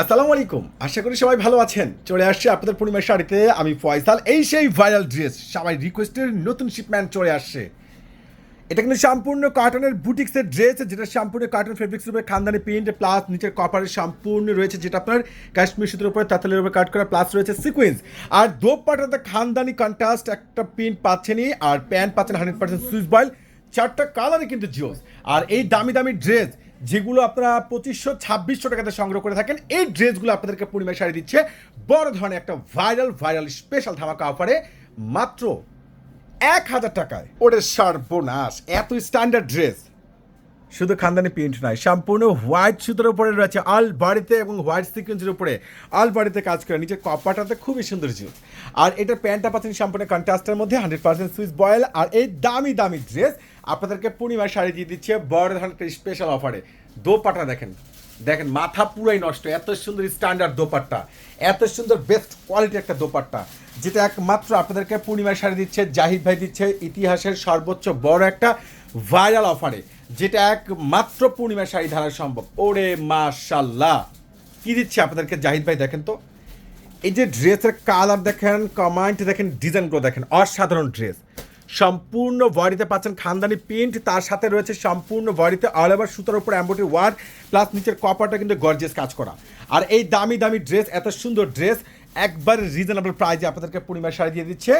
আসসালামু আলাইকুম। আশা করি সবাই ভালো আছেন। চলে আসছে আপনাদের পূর্ণিমার শাড়িতে। আমি ফয়সাল। এই সেই ভাইরাল ড্রেস সবাই রিকোয়েস্টের নতুন শিপম্যান চলে আসছে। এটা কিন্তু সম্পূর্ণ কার্টনের বুটিক্সের ড্রেস যেটা সম্পূর্ণ কার্টন ফেব্রিক্সের উপরে খানদানি প্রিন্ট প্লাস নিচের কপারের সম্পূর্ণ রয়েছে, যেটা আপনার কাশ্মীর সুতোর উপরে তাঁতালের উপরে কাট করা প্লাস রয়েছে সিকোয়েন্স আর দোপাটাতে খানদানি কন্ট্রাস্ট একটা প্রিন্ট পাচ্ছেনই, আর প্যান্ট পাচ্ছেন হান্ড্রেড পার্সেন্ট সুইচ বয়েল চারটা কালারই কিন্তু জিওস। আর এই দামি দামি ড্রেস যেগুলো আপনারা পঁচিশশো, ছাব্বিশশো টাকাতে সংগ্রহ করে থাকেন। এই ড্রেসগুলো আপনাদেরকে পূর্ণিমা শাড়ি দিচ্ছে। বড় ধরনের একটা ভাইরাল ভাইরাল স্পেশাল ধামাকা অফারে মাত্র এক হাজার টাকায়। ওরে সর্বনাশ, এত স্ট্যান্ডার্ড ড্রেস শুধু খানদানি প্রিন্ট নয়, সম্পূর্ণ হোয়াইট সুতোর উপরে রয়েছে আল বাড়িতে এবং হোয়াইট সিকোয়েন্সের উপরে আল বাড়িতে কাজ করে। নিচে কপাটাতে খুবই সুন্দর জিনিস। আর এটা প্যান্টটা পাচ্ছেন সম্পূর্ণ কন্ট্রাস্টের মধ্যে, হান্ড্রেড পার্সেন্ট সুইচ বয়েল। আর এই দামি দামি ড্রেস আপনাদেরকে পূর্ণিমার শাড়ি দিয়ে দিচ্ছে বড় ধরনের স্পেশাল অফারে দোপাটা দেখেন দেখেন, মাথা পুরাই নষ্ট। এত সুন্দর স্ট্যান্ডার্ড দোপাট্টা। এত সুন্দর বেস্ট কোয়ালিটি একটা দোপাট্টা, যেটা একমাত্র আপনাদেরকে পূর্ণিমার শাড়ি দিচ্ছে, জাহিদ ভাই দিচ্ছে ইতিহাসের সর্বোচ্চ বড় একটা ভাইরাল অফারে যেটা একমাত্র পূর্ণিমা শাড়ি ধারা সম্ভব। ওরে মাশাল্লাহ কি দিচ্ছে আপনাদেরকে? জাহিদ ভাই, দেখেন তো। এই যে ড্রেসের কালার দেখেন, কমান্ড দেখেন, ডিজাইনগুলো দেখেন, অসাধারণ ড্রেস। সম্পূর্ণ বডিতে পাচ্ছেন খানদানি প্রিন্ট, তার সাথে রয়েছে সম্পূর্ণ বডিতে অল ওভার সুতোর উপর অ্যাম্বোটি ওয়ার্ক প্লাস নিচের কপারটা কিন্তু গর্জেস কাজ করা। আর এই দামি দামি ড্রেস, এত সুন্দর ড্রেস একবার রিজনেবল প্রাইজে আপনাদেরকে পূর্ণিমার শাড়ি দিয়ে দিচ্ছে।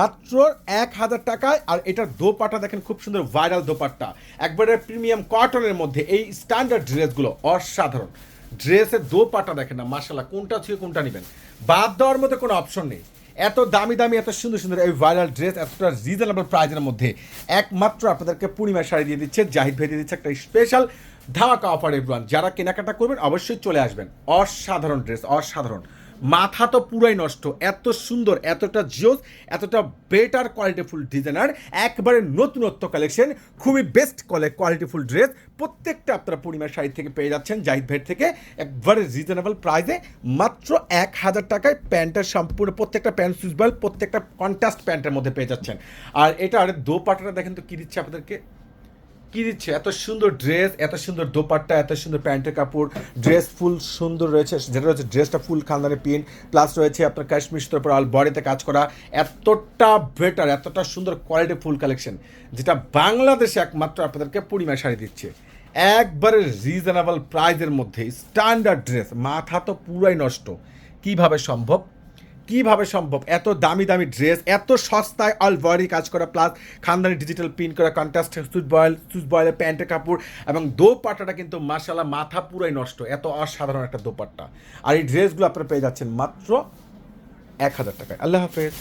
মাত্র এক হাজার টাকায়, আর এটার দোপাটা দেখেন খুব সুন্দর ভাইরাল দোপাট্টা। একবারে প্রিমিয়াম কটনের মধ্যে এই স্ট্যান্ডার্ড ড্রেসগুলো অসাধারণ। ড্রেসের দোপাটা দেখেন না মাসাল্লাহ কোনটা ছুঁয়ে কোনটা নেবেন? বাদ দেওয়ার মতো কোনো অপশন নেই। এত দামি দামি, এত সুন্দর সুন্দর এই ভাইরাল ড্রেস এতটা রিজনেবল প্রাইজের মধ্যে একমাত্র আপনাদেরকে পূর্ণিমার শাড়ি দিয়ে দিচ্ছে, জাহিদ ভাই দিয়ে দিচ্ছে একটা স্পেশাল ধামাকা অফার এভরিওয়ান যারা কেনাকাটা করবেন, অবশ্যই চলে আসবেন। অসাধারণ ড্রেস অসাধারণ। মাথা তো পুরাই নষ্ট। এত সুন্দর, এতটা জিওস, এতটা বেটার কোয়ালিটিফুল ডিজাইনার একবারে নতুনত্ব কালেকশন খুবই বেস্ট কোয়ালিটিফুল ড্রেস প্রত্যেকটা আপনারা পূর্ণিমার শাড়ি থেকে পেয়ে যাচ্ছেন জাহিদ ভাইয়ের থেকে, একবারে রিজনেবল প্রাইসে মাত্র এক হাজার টাকায় প্যান্টের সম্পূর্ণ প্রত্যেকটা প্যান্ট সুইজবল প্রত্যেকটা কন্ট্রাস্ট প্যান্টের মধ্যে পেয়ে যাচ্ছেন। আর এটা এটার দোপাটাটা দেখেন তো কী দিচ্ছে আপনাদেরকে? কি দিচ্ছে? এত সুন্দর ড্রেস এত সুন্দর দোপাট্টা, এত সুন্দর প্যান্টের কাপড় ড্রেস ফুল সুন্দর রয়েছে, যেটা রয়েছে ড্রেসটা ফুল খানদানি পিন প্লাস রয়েছে আপনার কাশ্মীর সুতোর আল বডিতে কাজ করা, এতটা বেটার এতটা সুন্দর কোয়ালিটি ফুল কালেকশন যেটা বাংলাদেশে একমাত্র আপনাদেরকে পূর্ণিমা শাড়ি দিচ্ছে। একবারে রিজনেবল প্রাইজের মধ্যে স্ট্যান্ডার্ড ড্রেস মাথা তো পুরাই নষ্ট। কীভাবে সম্ভব? কীভাবে সম্ভব? এত দামি দামি ড্রেস এত সস্তায় অল বডি কাজ করা প্লাস খানদানি ডিজিটাল প্রিন্ট করা কন্ট্রাস্ট সুইচ বয়েল সুইচ বয়েলের প্যান্টের কাপড় এবং দোপাট্টাটা কিন্তু মার্শাল্লাহ মাথা পুরাই নষ্ট। এত অসাধারণ একটা দোপাট্টা। আর এই ড্রেসগুলো আপনারা পেয়ে যাচ্ছেন মাত্র এক হাজার টাকায়। আল্লাহ হাফেজ।